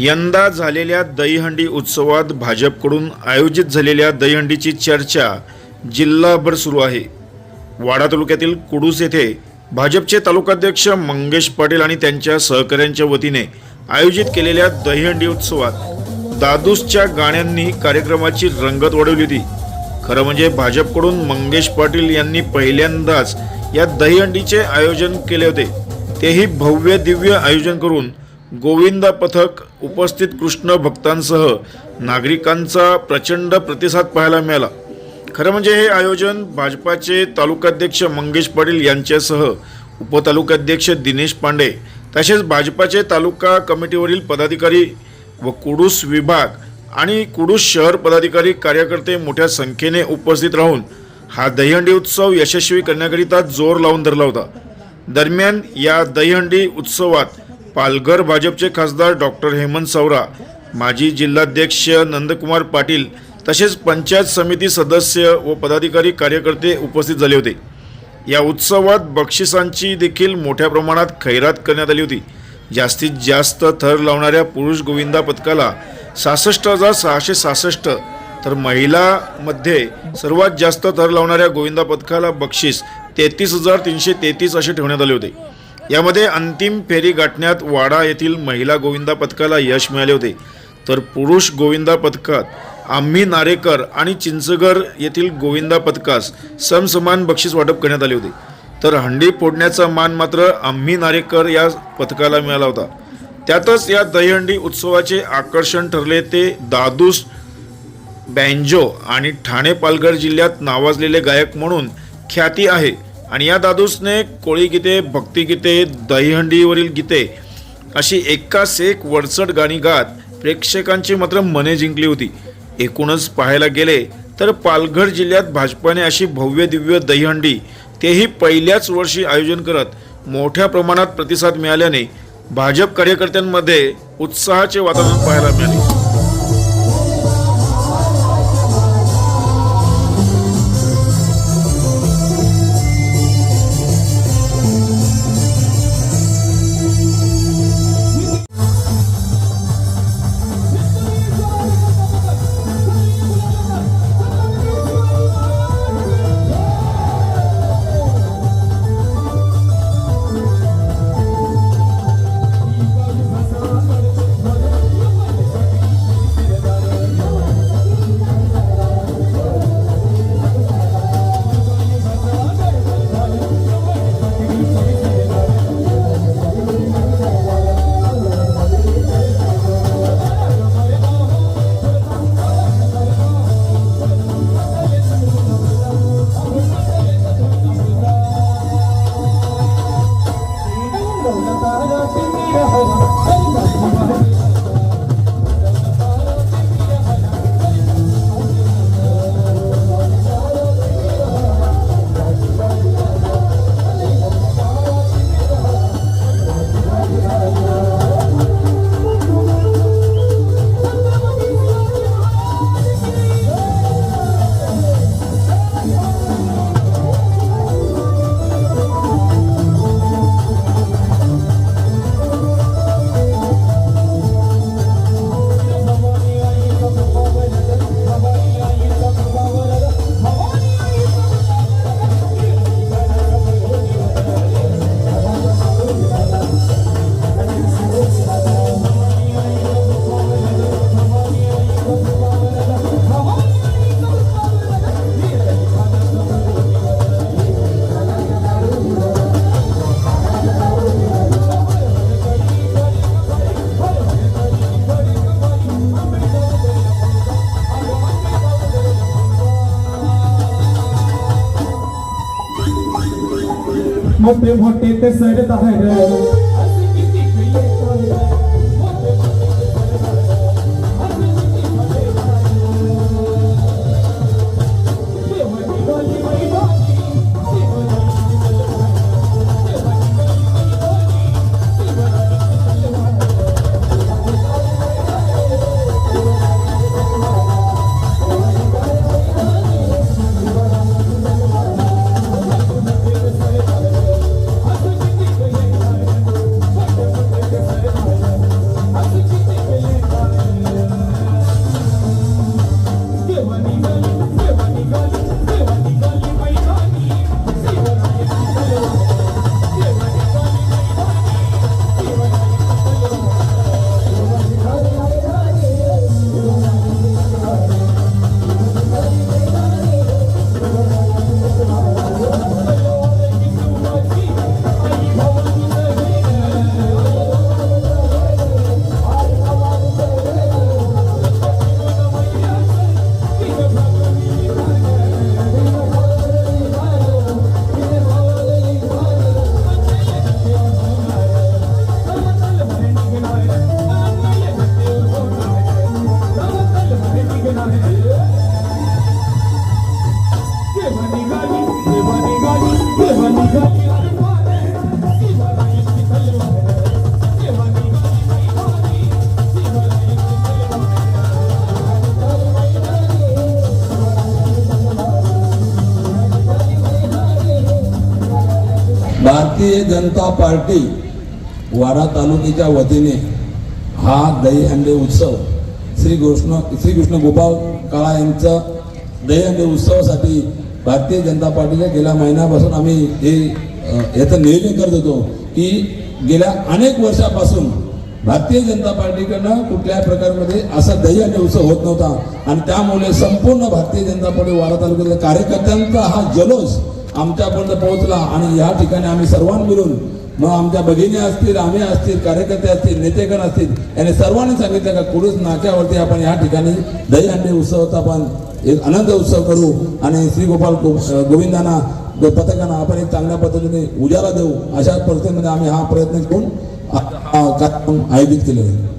यंदा झालेल्या दहीहंडी उत्सवात भाजपकडून आयोजित झालेल्या दहीहंडीची चर्चा जिल्हाभर सुरू आहे. वाडा तालुक्यातील कुडूस येथे भाजपचे तालुकाध्यक्ष मंगेश पाटील आणि त्यांच्या सहकाऱ्यांच्या वतीने आयोजित केलेल्या दहीहंडी उत्सवात दादूसच्या गाण्यांनी कार्यक्रमाची रंगत वाढवली होती. खरं म्हणजे भाजपकडून मंगेश पाटील यांनी पहिल्यांदाच या दहीहंडीचे आयोजन केले होते. तेही भव्य दिव्य आयोजन करून गोविंदा पथक उपस्थित कृष्ण भक्तांसह नागरिकांचा प्रचंड प्रतिसाद पाहायला मिळाला. खरं म्हणजे हे आयोजन भाजपाचे तालुकाध्यक्ष मंगेश पाटील यांच्यासह उपतालुकाध्यक्ष दिनेश पांडे तसेच भाजपाचे तालुका कमिटीवरील पदाधिकारी व कुडूस विभाग आणि कुडूस शहर पदाधिकारी कार्यकर्ते मोठ्या संख्येने उपस्थित राहून हा दहीहंडी उत्सव यशस्वी करण्याकरिता जोर लावून धरला होता. दरम्यान या दहीहंडी उत्सवात पालघर भाजपचे खासदार डॉक्टर हेमंत सवरा माजी जिल्हाध्यक्ष नंदकुमार पाटील तसेच पंचायत समिती सदस्य व पदाधिकारी कार्यकर्ते उपस्थित झाले होते. या उत्सवात बक्षिसांची देखील मोठ्या प्रमाणात खैरात करण्यात आली होती. जास्तीत जास्त थर लावणाऱ्या पुरुष गोविंदा पथकाला सहासष्ट हजार सहाशे सहासष्ट तर महिलामध्ये सर्वात जास्त थर लावणाऱ्या गोविंदा पथकाला बक्षीस तेहतीस हजार तीनशे तेहतीस असे ठेवण्यात आले होते. यामध्ये अंतिम फेरी गाठण्यात वाडा येथील महिला गोविंदा पथकाला यश मिळाले होते. तर पुरुष गोविंदा पथकात आम्ही नारेकर आणि चिंचगर येथील गोविंदा पथकास समसमान बक्षीस वाटप करण्यात आले होते. तर हंडी फोडण्याचा मान मात्र आम्ही नारेकर या पथकाला मिळाला होता. त्यातच या दहीहंडी उत्सवाचे आकर्षण ठरले ते दादूस बँजो आणि ठाणे पालघर जिल्ह्यात नावाजलेले गायक म्हणून ख्याती आहे. आणि या दादूसने कोळी गीते भक्तिगीते दहीहंडीवरील गीते अशी एकास एक वडसट गाणी गात प्रेक्षकांची मात्र मने जिंकली होती. एकूणच पाहायला गेले तर पालघर जिल्ह्यात भाजपाने अशी भव्य दिव्य दहीहंडी तेही पहिल्याच वर्षी आयोजन करत मोठ्या प्रमाणात प्रतिसाद मिळाल्याने भाजप कार्यकर्त्यांमध्ये उत्साहाचे वातावरण पाहायला मिळाले. ਮੋਟੇ ਮੋਟੇ ਤੇ ਸਿਰ ਦਾ ਹੈ भारतीय जनता पार्टी वाडा तालुक्याच्या वतीने हा दहीहंडी उत्सव श्री कृष्ण श्री कृष्ण गोपाळ काळा यांचं दहीहंडे उत्सवासाठी भारतीय जनता पार्टीच्या गेल्या महिन्यापासून आम्ही हे याचं नियोजन करत होतो की गेल्या अनेक वर्षापासून भारतीय जनता पार्टीकडनं कुठल्याही प्रकारमध्ये असा दहीहंडे उत्सव होत नव्हता. आणि त्यामुळे संपूर्ण भारतीय जनता पार्टी वाडा तालुक्यातल्या कार्यकर्त्यांचा हा जलोष आमच्यापर्यंत पोहोचला आणि या ठिकाणी आम्ही सर्वांनी मिळून मग आमच्या भगिनी असतील आम्ही असतील कार्यकर्ते असतील नेतेगण असतील याने सर्वांनी सांगितलं का कुडूस नाक्यावरती आपण या ठिकाणी दहीहंडी उत्सवाचा आपण एक आनंद उत्सव करू आणि श्री गोपाल गोविंदांना पथकांना आपण एक चांगल्या पद्धतीने उजाला देऊ. अशा परिस्थितीमध्ये आम्ही हा प्रयत्न करून कार्यक्रम आयोजित केलेला आहे.